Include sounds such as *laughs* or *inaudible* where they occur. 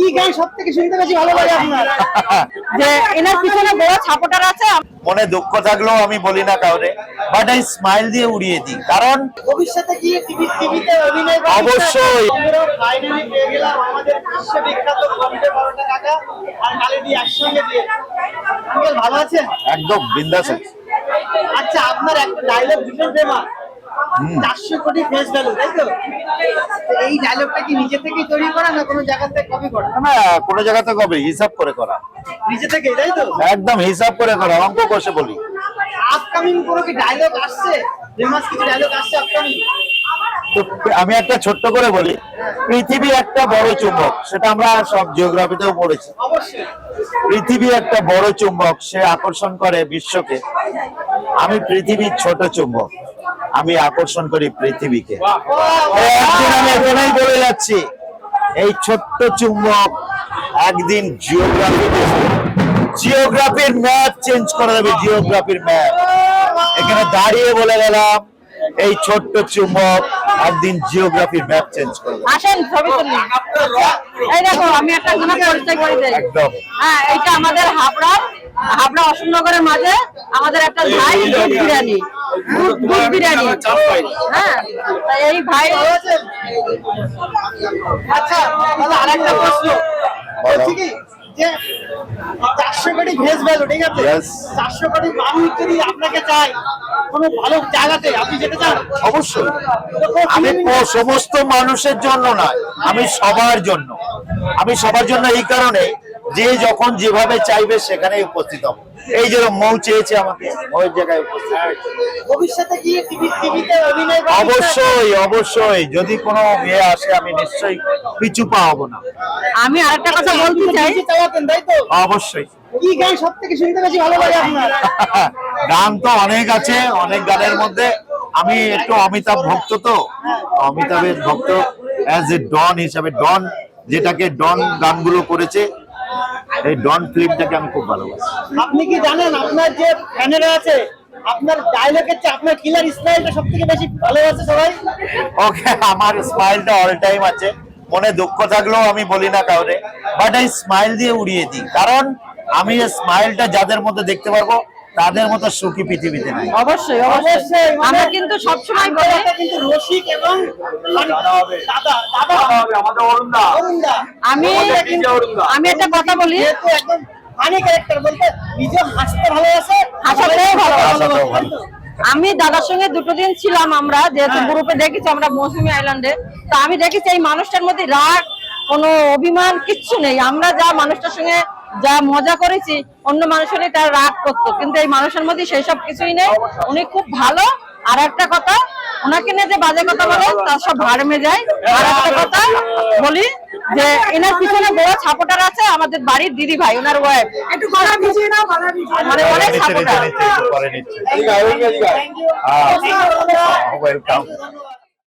কি গান সব থেকে শুনতে বেশি ভালো লাগে আপনার? যে এনার পিছনে বড় সাপোর্টার আছে। মনে দুঃখ থাকলেও আমি বলি না কাউরে বাট এই স্মাইল দিয়ে উড়িয়ে দিই কারণ ভবিষ্যতে গিয়ে টিভি টিভিতে অভিনয় অবশ্যই। ফাইনালি পেয়ে গেলাম আমাদের বিশ্ববিখ্যাত পরোটা কাকা আর কালেদি একসঙ্গে দিয়ে। আঙ্কেল ভালো আছেন? একদম বিন্দাস আচ্ছা আপনার একটা ডায়লগ ভীষণ ফেমাস চারশো কোটি ফেস ভ্যালু তাই তো? এই ডায়লগটা কি নিজে থেকেই তৈরি করা না কোনো জায়গা থেকে কপি করা? না কোনো জায়গাতে কবে হিসাব করে করা। নিজে থেকেই তাই তো? একদম হিসাব করে করা অঙ্ক কষে বলি। আপকামিং কোনো কি ডায়লগ আসছে? ফেমাস কিছু ডায়লগ আসছে আপকামিং তো আমি একটা ছোট্ট করে বলি পৃথিবী একটা বড় চুম্বক সেটা আমরা সব জিওগ্রাফিতেও পড়েছি। পৃথিবী একটা বড় চুম্বক সে আকর্ষণ করে বিশ্বকে। আমি পৃথিবীর ছোট চুম্বক। আমি আকর্ষণ করি পৃথিবীকে। এই একদিন আমি এখানেই বলে যাচ্ছি। এই ছোট্ট চুম্বক একদিন জিওগ্রাফি জিওগ্রাফির ম্যাপ চেঞ্জ করে দেবে জিওগ্রাফির ম্যাপ এখানে দাঁড়িয়ে বলে গেলাম এই ছোট্ট চুম্বক একদিন জিওগ্রাফির ম্যাপ চেঞ্জ করে দেবে। আসেন ছবি তুলি এই দেখো আমি একটা জিনিস পরিচয় করে দিই। একদম। হ্যাঁ এটা আমাদের হাবড়া হাবড়া অশোকনগরের মাঝে আমাদের একটা ভাই দুধ বিরিয়ানি। দুধ দুধ বিরিয়ানি। হ্যাঁ এই ভাই আচ্ছা তাহলে আরেকটা প্রশ্ন। বলছি কি যে চারশো কোটি ভেজ ভ্যালু ঠিক আছে? চারশো কোটি মানুষ যদি আপনাকে চায় কোনো ভালো জায়গাতে আপনি যেতে চান? অবশ্যই। আমি সমস্ত মানুষের জন্য নয় আমি সবার জন্য। আমি সবার জন্য এই কারণে যে যখন যেভাবে চাইবে সেখানে উপস্থিত হব। এই যে মৌ চেয়েছে আমাকে ওই জায়গায় উপস্থিত ভবিষ্যতে গিয়ে টিভিতে অভিনয় করার ইচ্ছা আছে? অবশ্যই অবশ্যই। যদি কোনো মেয়ে আসে আমি নিশ্চয়ই পিছু পা হব না। আমি আরেকটা কথা বলতে চাই। তাই তো? অবশ্যই। কি গান সব শুনতে বেশি ভালো লাগে আপনার? *laughs* গান তো অনেক আছে অনেক গানের মধ্যে। আমি একটু অমিতাভ ভক্ত তো। অমিতাভের ভক্ত অ্যাজ এ ডন হিসাবে ডন যেটাকে ডন গানগুলো করেছে এই ডন ফিল্মটাকে আমি খুব ভালোবাসি। আপনি কি জানেন আপনার যে ফ্যানেরা আছে আপনার ডায়লগের চেয়ে আপনার কিলার স্মাইলটা সব থেকে বেশি ভালোবাসে সবাই? ওকে আমার স্মাইলটা অল টাইম আছে। মনে দুঃখ থাকলেও আমি বলি না কাউরে। বাট এই স্মাইল দিয়ে উড়িয়ে দিই। কারণ আমি স্মাইলটা যাদের মধ্যে দেখতে পারব তাদের মতো সুখী পৃথিবীতে নাই। অবশ্যই অবশ্যই। মানে- আমরা কিন্তু সবসময় বলি দাদা কিন্তু রসিক এবং দাদা দাদা আমাদের অরুণদা। অরুণদা। আমি আমি একটা কথা বলি। একদম ফানি ক্যারেক্টার বলতে নিজে হাসতে ভালোবাসে হাসাতেও ভালোবাসে। আমি দাদার সঙ্গে দুটো দিন ছিলাম আমরা যেহেতু হ্যাঁ। গ্রুপে দেখেছি আমরা মৌসুমী আইল্যান্ডে তো আমি দেখেছি এই মানুষটার মধ্যে রাগ কোনো অভিমান কিচ্ছু নেই। আমরা যা মানুষটার সঙ্গে যা মজা করেছি অন্য মানুষের তার রাগ করতো। কিন্তু এই মানুষের মধ্যে সেই সব কিছুই নেই। উনি খুব ভালো। আর একটা কথা ওনাকে নিয়ে যে বাজে কথা বলে তার সব ভাড়মে যায়। আর একটা কথা বলি যে এনার পিছনে বড় সাপোর্টার আছে আমাদের বাড়ির দিদি ভাই ওনার ওয়াইফ একটু গলা ভিজিয়ে নাও গলা ভিজিয়ে মানে অনেক সাপোর্টার। ওয়েলকাম